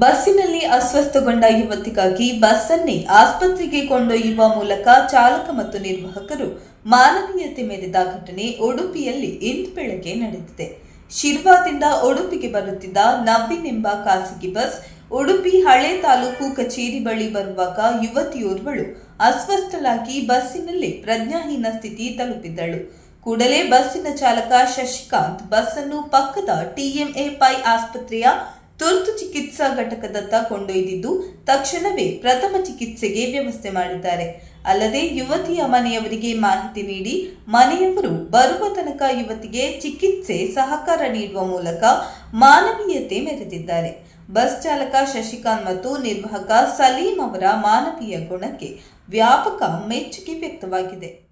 ಬಸ್ಸಿನಲ್ಲಿ ಅಸ್ವಸ್ಥಗೊಂಡ ಯುವತಿಗಾಗಿ ಬಸ್ಸನ್ನೇ ಆಸ್ಪತ್ರೆಗೆ ಕೊಂಡೊಯ್ಯುವ ಮೂಲಕ ಚಾಲಕ ಮತ್ತು ನಿರ್ವಾಹಕರು ಮಾನವೀಯತೆ ಮೆರೆದ ಘಟನೆ ಉಡುಪಿಯಲ್ಲಿ ಇಂದು ಬೆಳಗ್ಗೆ ನಡೆದಿದೆ. ಶಿರ್ವಾದಿಂದ ಉಡುಪಿಗೆ ಬರುತ್ತಿದ್ದ ನವೀನ್ ಎಂಬ ಖಾಸಗಿ ಬಸ್ ಉಡುಪಿ ಹಳೆ ತಾಲೂಕು ಕಚೇರಿ ಬಳಿ ಬರುವಾಗ ಯುವತಿಯೋರ್ವಳು ಅಸ್ವಸ್ಥಳಾಗಿ ಬಸ್ಸಿನಲ್ಲಿ ಪ್ರಜ್ಞಾಹೀನ ಸ್ಥಿತಿ ತಲುಪಿದ್ದಳು. ಕೂಡಲೇ ಬಸ್ಸಿನ ಚಾಲಕ ಶಶಿಕಾಂತ್ ಬಸ್ಸನ್ನು ಪಕ್ಕದ ಟಿಎಂಎ ಪೈ ಆಸ್ಪತ್ರೆಯ ತುರ್ತು ಚಿಕಿತ್ಸಾ ಘಟಕದತ್ತ ಕೊಂಡೊಯ್ದಿದ್ದು ತಕ್ಷಣವೇ ಪ್ರಥಮ ಚಿಕಿತ್ಸೆಗೆ ವ್ಯವಸ್ಥೆ ಮಾಡಿದ್ದಾರೆ. ಅಲ್ಲದೆ ಯುವತಿಯ ಮನೆಯವರಿಗೆ ಮಾಹಿತಿ ನೀಡಿ ಮನೆಯವರು ಬರುವ ತನಕ ಯುವತಿಗೆ ಚಿಕಿತ್ಸೆ ಸಹಕಾರ ನೀಡುವ ಮೂಲಕ ಮಾನವೀಯತೆ ಮೆರೆದಿದ್ದಾರೆ. ಬಸ್ ಚಾಲಕ ಶಶಿಕಾಂತ್ ಮತ್ತು ನಿರ್ವಾಹಕ ಸಲೀಂ ಅವರ ಮಾನವೀಯ ಗುಣಕ್ಕೆ ವ್ಯಾಪಕ ಮೆಚ್ಚುಗೆ ವ್ಯಕ್ತವಾಗಿದೆ.